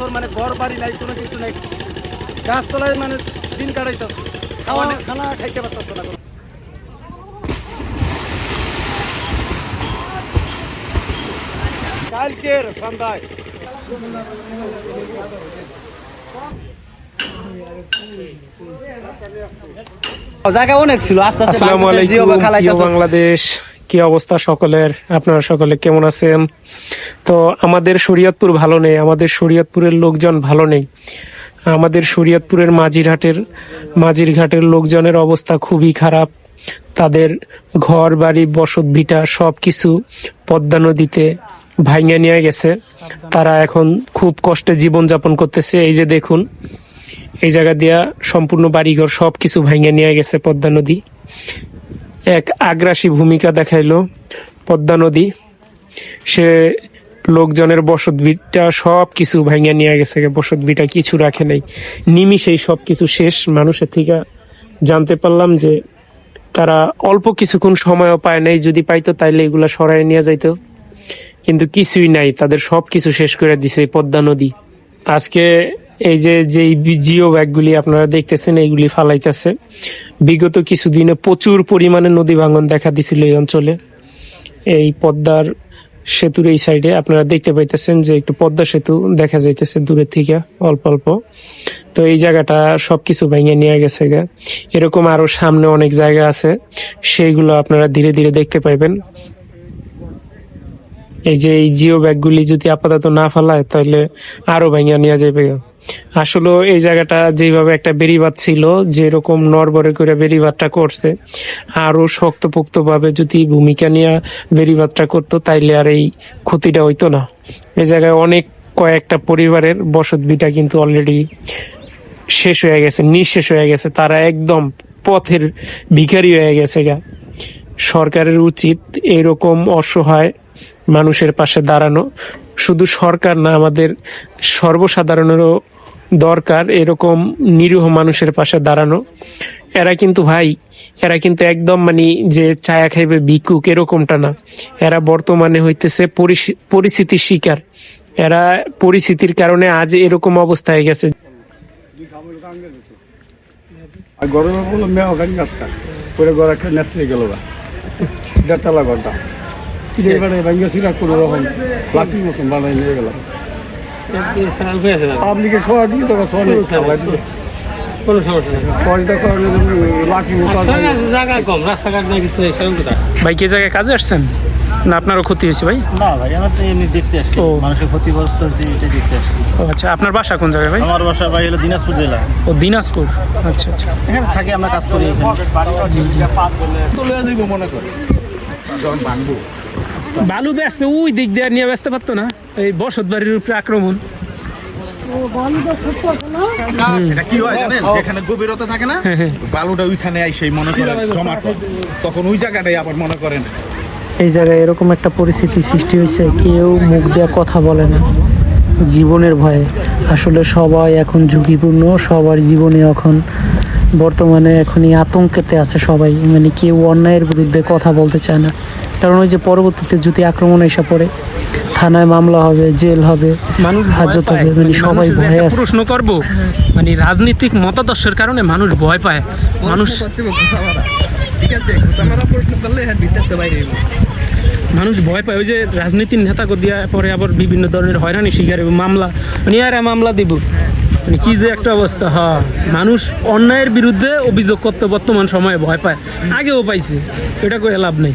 তোর মানে ঘর বাড়ি নাই কোনো কিছু নাই। গাছতলায় মানে দিন কাটাইতেছ। খাওয়া খানা খাইতে পারতেছ না কালকের সন্ধ্যায়। জায়গা অনেক ছিল। আস্তে আস্তে বাংলাদেশ। কি অবস্থা সকলের? আপনারা সকলে কেমন আছেন? তো আমাদের শরীয়তপুর ভালো নেই, আমাদের শরীয়তপুরের লোকজন ভালো নেই। আমাদের শরীয়তপুরের মাঝিরহাটের মাঝিরঘাটের লোকজনের অবস্থা খুবই খারাপ। তাদের ঘর, বাড়ি, বসত, ভিটা সব কিছু পদ্মা নদীতে ভাইঙা নিয়ে গেছে। তারা এখন খুব কষ্টে জীবনযাপন করতেছে। এই যে দেখুন, এই জায়গা দিয়া সম্পূর্ণ বাড়িঘর সব কিছু ভাইঙা নিয়ে গেছে পদ্মা নদী। এক আগ্রাসী ভূমিকা দেখাইলো পদ্মা নদী। সে লোকজনের বসত ভিটা সব কিছু ভাঙিয়া নিয়ে গেছে বসত ভিটা কিছু রাখে নাই। নিমিষেই সব কিছু শেষ। মানুষের থেকে জানতে পারলাম যে তারা অল্প কিছুক্ষণ সময়ও পায় নাই। যদি পাইতো তাইলে এগুলা সরাই নিয়ে যাইতো। কিন্তু কিছুই নাই। তাদের সব কিছু শেষ করে দিছে পদ্মা নদী। আজকে এই যে যে জিও ব্যাগগুলি আপনারা দেখতেছেন, এইগুলি ফালাইতেছে। বিগত কিছুদিনে প্রচুর পরিমাণে নদী ভাঙন দেখা দিছিল এই অঞ্চলে। এই পদ্মার সেতুর এই সাইডে আপনারা দেখতে পাইতেছেন যে, একটু পদ্মা সেতু দেখা যাইতেছে দূরের থেকে, অল্প অল্প। তো এই জায়গাটা সবকিছু ভেঙে নিয়ে গেছে গা। এরকম আরও সামনে অনেক জায়গা আছে। সেইগুলো আপনারা ধীরে ধীরে দেখতে পাইবেন। এই যে এই জিও ব্যাগগুলি যদি আপাতত না ফেলায়, তাহলে আরও ভাঙিয়া নিয়ে যাবে। আসলে এই জায়গাটা যেভাবে একটা বেরিবাদ ছিল, যেরকম নরবরে করে বেরিবাদটা করছে, আরও শক্তপোক্ত ভাবে যদি ভূমিকা নিয়ে বেরিবাদটা করতো, তাইলে আর এই ক্ষতিটা হইতো না। এই জায়গায় অনেক কয়েকটা পরিবারের বসত বিটা কিন্তু অলরেডি শেষ হয়ে গেছে, নিঃশেষ হয়ে গেছে। তারা একদম পথের ভিখারি হয়ে গেছে গা। সরকারের উচিত এরকম অসহায় মানুষের পাশে দাঁড়ানো। শুধু সরকার না, আমাদের সর্বসাধারণেরও দরকার এরকম নিরীহ মানুষের পাশে দাঁড়ানো। এরা কিন্তু ভাই, এরা কিন্তু একদম মানে যে চায়া খাইবে ভিক্ষুক এরকমটা না। এরা বর্তমানে হইতেছে পরিস- পরিস্থিতির শিকার। এরা পরিস্থিতির কারণে আজ এরকম অবস্থায় গেছে। গরমে মেয়ে ওখানে গাছটা একটা নেত্রে গেল গা। দেড়তলা ঘরটা এবারে ভেঙে ছিল কোনো রকম লাঠি মতন বানাই নিয়ে গেলাম। পাবলিকের সহযোগিতা করে সহযোগিতা কোনো সমস্যা নেই। সহযোগিতা করার লাঠি জায়গা কম রাস্তাঘাট নাই কিছু নেই সেরকম কোথায় ভাই কে জায়গায় কাজে আসছেন? না আপনারও ক্ষতি হয়েছে ভাই? না ভাই আমার তো এমনি দেখতে আসছি। মানুষের ক্ষতিগ্রস্ত হয়েছে এটা দেখতে আসছি। ও আচ্ছা আপনার বাসা কোন জায়গায় ভাই? আমার বাসা ভাই হলো দিনাজপুর জেলা। ও দিনাজপুর। আচ্ছা আচ্ছা। এখানে থাকি আমরা কাজ করি এখানে। মনে করে যখন ভাঙবো বালু ব্যস্ত ওই দিক দিয়ে নিয়ে ব্যস্ত পারতো না। এই বসত বাড়ির উপরে আক্রমণ। এটা কি হয় জানেন? যেখানে গভীরতা থাকে না বালুটা ওইখানে সেই মনে করেন জমা তখন ওই জায়গাটাই আবার মনে করেন। এই জায়গায় এরকম একটা পরিস্থিতি সৃষ্টি হয়েছে কেউ মুখ দিয়ে কথা বলে না। জীবনের ভয়ে। আসলে সবাই এখন ঝুঁকিপূর্ণ সবার জীবনে এখন বর্তমানে এখনই আতঙ্কেতে আছে সবাই। মানে কেউ অন্যায়ের বিরুদ্ধে কথা বলতে চায় না। কারণ ওই যে পরবর্তীতে যদি আক্রমণ এসে পড়ে থানায় মামলা হবে জেল হবে মানুষ হাজত হবে মানে সবাই ভয়ে আছে। প্রশ্ন করব মানে রাজনৈতিক মতাদর্শের কারণে মানুষ ভয় পায়। মানুষ মানুষ ভয় পায় ওই যে রাজনীতির নেতা দিয়া পরে আবার বিভিন্ন ধরনের হয়রানি শিকার মামলা। মানে আর মামলা দিব। মানে কি যে একটা অবস্থা হ্যাঁ মানুষ অন্যায়ের বিরুদ্ধে অভিযোগ করতে বর্তমান সময়ে ভয় পায়। আগেও পাইছে এটা করে লাভ নেই।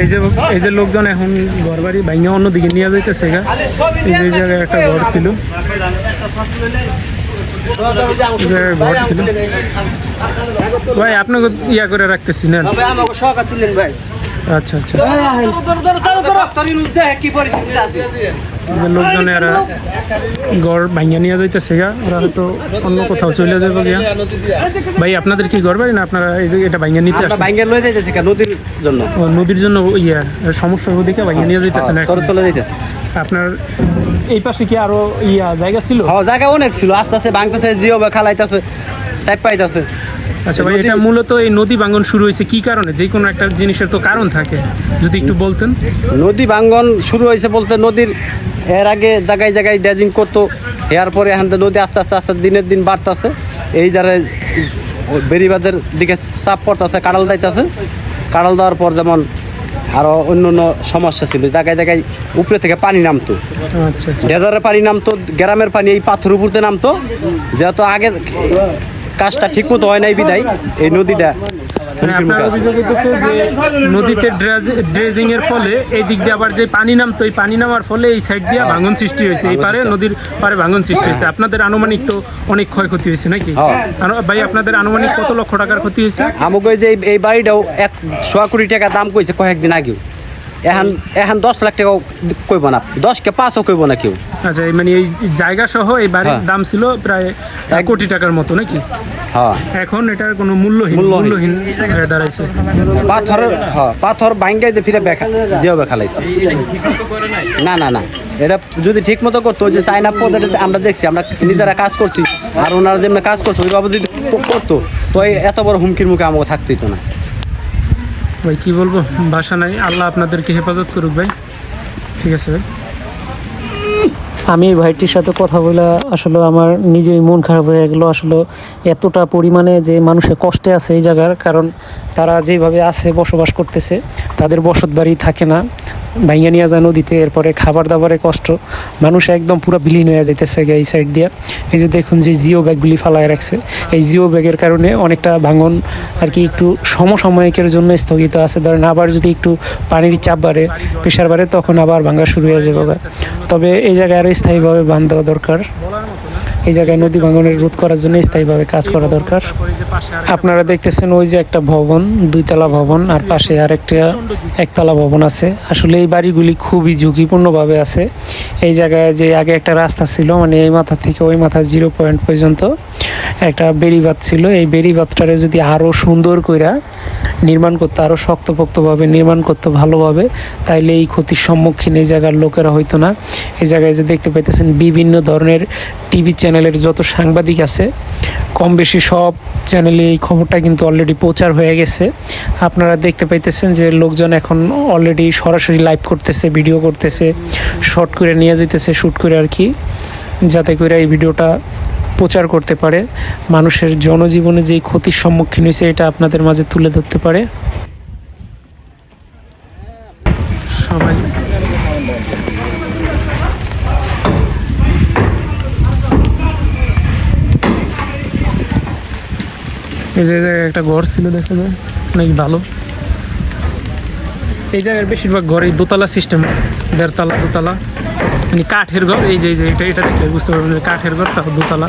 এই যে এই যে লোকজন এখন ঘর বাড়ি ভাঙে অন্যদিকে নিয়ে যাইতেছে গা। এই যে এই জায়গায় একটা ঘর ছিল। ঘর ছিল। ভাই আপনাকে ইয়া করে রাখতেছি না আচ্ছা আচ্ছা। লোকজন এরা ঘর ভাঙিয়া নিয়ে যাইতেছে গা ওরা হয়তো অন্য কোথাও চলে যাবে গিয়া ভাই আপনাদের কি ঘর বাড়ি না আপনারা এই যে এটা ভাঙিয়া নিতে লয়ে যাইতেছি নদীর জন্য। নদীর জন্য ইয়া সমস্যা ওদিকে ভাঙিয়া নিয়ে যাইতেছে না চলে যাইতেছে। আপনার এই পাশে কি আরও ইয়া জায়গা ছিল? হ জায়গা অনেক ছিল আস্তে আস্তে ভাঙতেছে জিও বা খালাইতেছে চাপ পাইতেছে আচ্ছা ভাই এটা মূলত এই নদী ভাঙ্গন শুরু হয়েছে কি কারণে? যে কোনো একটা জিনিসের তো কারণ থাকে। যদি একটু বলতেন। নদী ভাঙ্গন শুরু হয়েছে বলতে নদীর এর আগে জায়গায় জায়গায় ড্যাজিং করতো এর পরে এখন নদী আস্তে আস্তে আস্তে দিনের দিন বাড়তেছে। এই যারা বেরিবাদের দিকে চাপ পড়তেছে কাড়াল যাইতেছে কাড়াল দেওয়ার পর যেমন আরও অন্য অন্য সমস্যা ছিল জায়গায় জায়গায় উপরে থেকে পানি নামতো। আচ্ছা আচ্ছা। ডেজারের পানি নামতো গ্রামের পানি এই পাথর উপরতে নামতো। যেহেতু আগে কাজটা ঠিক মতো হয় নাই বিদায় এই নদীটা মানে নদীতে ড্রেজিং এর ফলে এই দিক দিয়ে আবার যে পানি নামতো এই পানি নামার ফলে এই সাইড দিয়ে ভাঙন সৃষ্টি হয়েছে। এই পারে নদীর পারে ভাঙন সৃষ্টি হয়েছে। আপনাদের আনুমানিক তো অনেক ক্ষয়ক্ষতি হয়েছে নাকি? হ্যাঁ। ভাই আপনাদের আনুমানিক কত লক্ষ টাকার ক্ষতি হয়েছে? আমাকে যে এই- এই বাড়িটাও এক সোয়া কোটি টাকা দাম কইছে কয়েকদিন আগেও। এখন এখন দশ লাখ টাকাও কইব না। দশকে পাঁচও কইব না কেউ। আচ্ছা মানে এই জায়গা সহ এই বাড়ির হ্যাঁ। দাম ছিল প্রায় এক কোটি টাকার মতো নাকি? হ্যাঁ। এখন এটার কোনো মূল্যহীন মূল্যহীন। দাঁড়াইছে। পাথর হ্যাঁ পাথর ভাঙ্গাই যে ফিরে বেখা যেভাবে খালাইছে। না না না। এটা যদি ঠিক মতো করতো যে চাইনা পদ্ধতিতে আমরা দেখছি আমরা নিজেরা কাজ করছি আর ওনারা যেমনি কাজ করছে ওইভাবে যদি করতো তো এত বড় হুমকির মুখে আমাকে থাকতেই তো না। ভাই, কি বলব? ভাষা নাই। আল্লাহ আপনাদেরকে হেফাজত করুক ভাই। ঠিক আছে ভাই। আমি এই ভাইটির সাথে কথা বলে আসলে আমার নিজেই মন খারাপ হয়ে গেলো। আসলে এতটা পরিমাণে যে মানুষের কষ্টে আছে এই জায়গার, কারণ তারা যেভাবে আছে, বসবাস করতেছে, তাদের বসত বাড়ি থাকে না। ভাইয়া নিয়ে যায় নদীতে, এরপরে খাবার দাবারে কষ্ট। মানুষ একদম পুরো বিলীন হয়ে যাইতেছে এই সাইড দিয়ে। এই যে দেখুন যে জিও ব্যাগগুলি ফালায় রাখছে। এই জিও ব্যাগের কারণে অনেকটা ভাঙন আর কি একটু সমসাময়িকের জন্য স্থগিত আছে। ধরেন আবার যদি একটু পানির চাপ বাড়ে প্রেশার বাড়ে, তখন আবার ভাঙা শুরু হয়ে যাবে তবে এই জায়গায় আরও স্থায়ীভাবে বাঁধ দেওয়া দরকার। এই জায়গায় নদী ভাঙনের রোধ করার জন্য স্থায়ীভাবে কাজ করা দরকার। আপনারা দেখতেছেন ওই যে একটা ভবন, দুইতলা ভবন, আর পাশে আর একটা একতলা ভবন আছে। আসলে এই বাড়িগুলি খুবই ঝুঁকিপূর্ণভাবে আছে। এই জায়গায় যে আগে একটা রাস্তা ছিল মানে এই মাথা থেকে ওই মাথা জিরো পয়েন্ট পর্যন্ত একটা বেড়িবাদ ছিল। এই বেড়িবাদটারে যদি আরও সুন্দর কইরা নির্মাণ করতে আরও শক্তপোক্তভাবে নির্মাণ করতে ভালোভাবে, তাইলে এই ক্ষতির সম্মুখীন এই জায়গার লোকেরা হইতো না। এই জায়গায় যে দেখতে পাইতেছেন বিভিন্ন ধরনের টিভি চ্যানেলের যত সাংবাদিক আছে কম বেশি সব চ্যানেলে এই খবরটা কিন্তু অলরেডি প্রচার হয়ে গেছে। আপনারা দেখতে পাইতেছেন যে লোকজন এখন অলরেডি সরাসরি লাইভ করতেছে ভিডিও করতেছে শর্ট করে নিয়ে যেতেছে শ্যুট করে আর কি, যাতে করে এই ভিডিওটা প্রচার করতে পারে। মানুষের জনজীবনে যে ক্ষতির সম্মুখীন হয়েছে এটা আপনাদের মাঝে তুলে ধরতে পারে। সবাই এই যে জায়গায় একটা ঘর ছিল দেখা যায় অনেক ভালো এই জায়গার বেশিরভাগ ঘর এই দোতলা সিস্টেম দেড়তলা দোতলা মানে কাঠের ঘর এই যে এই যে এটা এটা দেখলে বুঝতে পারবেন যে কাঠের ঘর তারপর দোতলা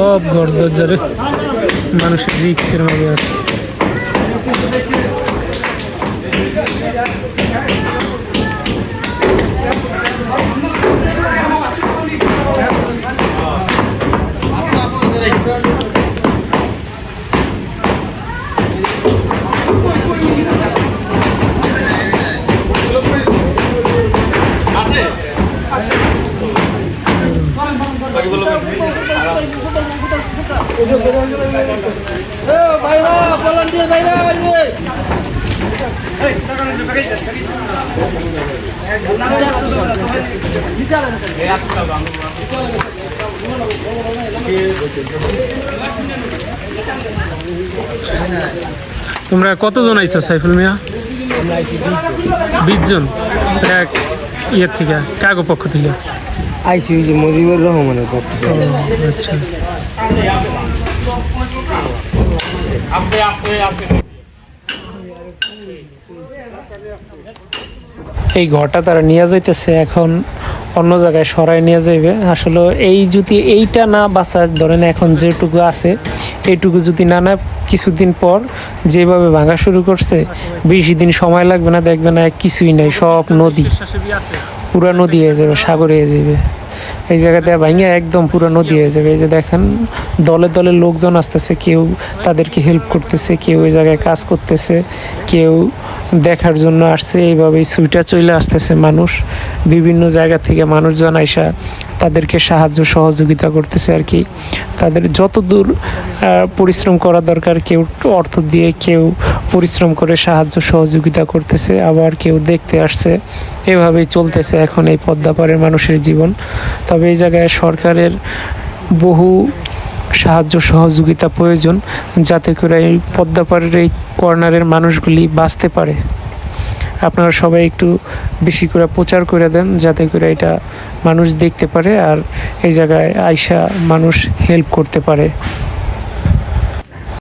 সব ঘর দরজারে মানুষের রিক্সের মাঝে আছে। তোমরা কতজন আইছো সাইফুল মিয়া? বিশ জন। এক ইয়ের থেকে কাগো পক্ষ থেকে? আইসি মুজিবুর রহমানের পক্ষ এই ঘরটা তারা নিয়ে যাইতেছে, এখন অন্য জায়গায় সরাই নিয়ে যাইবে। আসলে এই যদি এইটা না বাঁচা ধরেন এখন যেটুকু আছে, এইটুকু যদি না না কিছুদিন পর যেভাবে ভাঙা শুরু করছে, বেশি দিন সময় লাগবে না, দেখবে না কিছুই নাই, সব নদী। পুরা নদী হয়ে যাবে, সাগর হয়ে যাবে। এই জায়গাতে ভাঙে একদম পুরো নদী হয়ে যাবে। এই যে দেখেন, দলে দলে লোকজন আসতেছে, কেউ তাদেরকে হেল্প করতেছে, কেউ এই জায়গায় কাজ করতেছে, কেউ দেখার জন্য আসছে। এইভাবেই সুইটা চলে আসতেছে মানুষ। বিভিন্ন জায়গা থেকে মানুষজন আইসা তাদেরকে সাহায্য, সহযোগিতা করতেছে আর কি। তাদের যত দূর পরিশ্রম করা দরকার, কেউ অর্থ দিয়ে, কেউ পরিশ্রম করে সাহায্য সহযোগিতা করতেছে, আবার কেউ দেখতে আসছে। এভাবেই চলতেছে এখন এই পদ্মাপাড়ের মানুষের জীবন। তবে এই জায়গায় সরকারের বহু সাহায্য সহযোগিতা প্রয়োজন যাতে করে এই পদ্মাপাড়ের এই কর্নারের মানুষগুলি বাঁচতে পারে। আপনারা সবাই একটু বেশি করে প্রচার করে দেন যাতে করে এটা মানুষ দেখতে পারে আর এই জায়গায় আইসা মানুষ হেল্প করতে পারে।